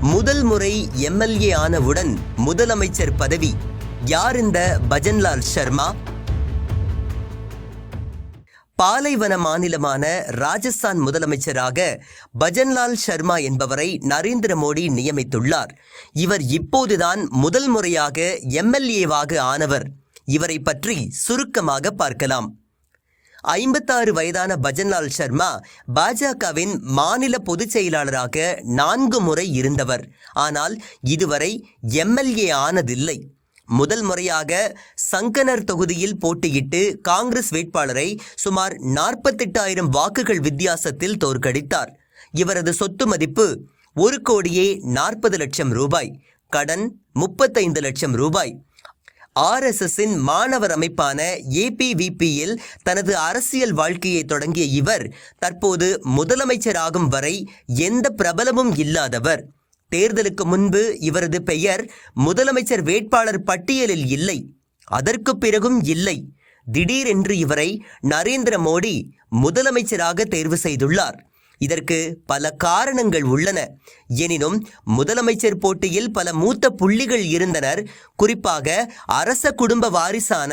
முதல் முறை எம்எல்ஏ ஆனவுடன் முதலமைச்சர் பதவி யார் இந்த பஜன்லால் சர்மா பாலைவன மாநிலமான ராஜஸ்தான் முதலமைச்சராக பஜன்லால் சர்மா என்பவரை நரேந்திர மோடி நியமித்துள்ளார். இவர் இப்போதுதான் முதல் முறையாக எம்எல்ஏவாக ஆனவர். இவரை பற்றி சுருக்கமாக பார்க்கலாம். ஐம்பத்தாறு வயதான பஜன்லால் சர்மா பாஜகவின் மாநில பொதுச் செயலாளராக நான்கு முறை இருந்தவர். ஆனால் இதுவரை எம்எல்ஏ ஆனதில்லை. முதல் முறையாக சங்கனர் தொகுதியில் போட்டியிட்டு காங்கிரஸ் வேட்பாளரை சுமார் நாற்பத்தெட்டாயிரம் வாக்குகள் வித்தியாசத்தில் தோற்கடித்தார். இவரது சொத்து மதிப்பு ஒரு கோடியே நாற்பது லட்சம் ரூபாய் கடன் முப்பத்தைந்து லட்சம் ரூபாய். ஆர்எஸ்எஸ்ஸின் மாணவர் அமைப்பான ஏபிவிபியில் தனது அரசியல் வாழ்க்கையை தொடங்கிய இவர் தற்போது முதலமைச்சராகும் வரை எந்த பிரபலமும் இல்லாதவர். தேர்தலுக்கு முன்பு இவரது பெயர் முதலமைச்சர் வேட்பாளர் பட்டியலில் இல்லை அதற்கு பிறகும் இல்லை. திடீரென்று இவரை நரேந்திர மோடி முதலமைச்சராக தேர்வு செய்துள்ளார். இதற்கு பல காரணங்கள் உள்ளன. எனினும் முதலமைச்சர் போட்டியில் பல மூத்த புள்ளிகள் இருந்தனர். குறிப்பாக அரச குடும்ப வாரிசான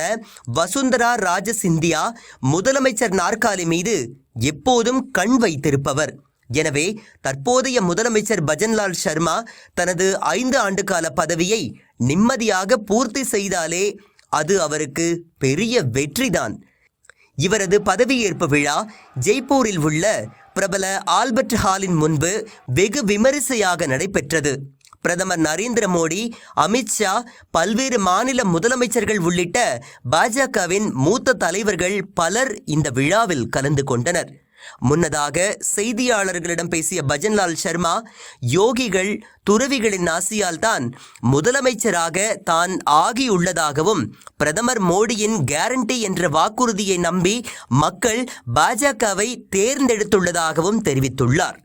வசுந்தரா ராஜ சிந்தியா முதலமைச்சர் நாற்காலி மீது எப்போதும் கண் வைத்திருப்பவர். எனவே தற்போதைய முதலமைச்சர் பஜன்லால் சர்மா தனது ஐந்து ஆண்டுகால பதவியை நிம்மதியாக பூர்த்தி செய்தாலே அது அவருக்கு பெரிய வெற்றிதான். இவரது பதவியேற்பு விழா ஜெய்ப்பூரில் உள்ள பிரபல ஆல்பர்ட் ஹாலின் முன்பு வெகு விமரிசையாக நடைபெற்றது. பிரதமர் நரேந்திர மோடி அமித்ஷா பல்வேறு மாநில முதலமைச்சர்கள் உள்ளிட்ட பாஜகவின் மூத்த தலைவர்கள் பலர் இந்த விழாவில் கலந்து கொண்டனர். முன்னதாக செய்தியாளர்களிடம் பேசிய பஜன்லால் சர்மா யோகிகள் துறவிகளின் ஆசியால் தான் முதலமைச்சராக தான் ஆகியுள்ளதாகவும் பிரதமர் மோடியின் கேரண்டி என்ற வாக்குறுதியை நம்பி மக்கள் பாஜகவை தேர்ந்தெடுத்துள்ளதாகவும் தெரிவித்துள்ளார்.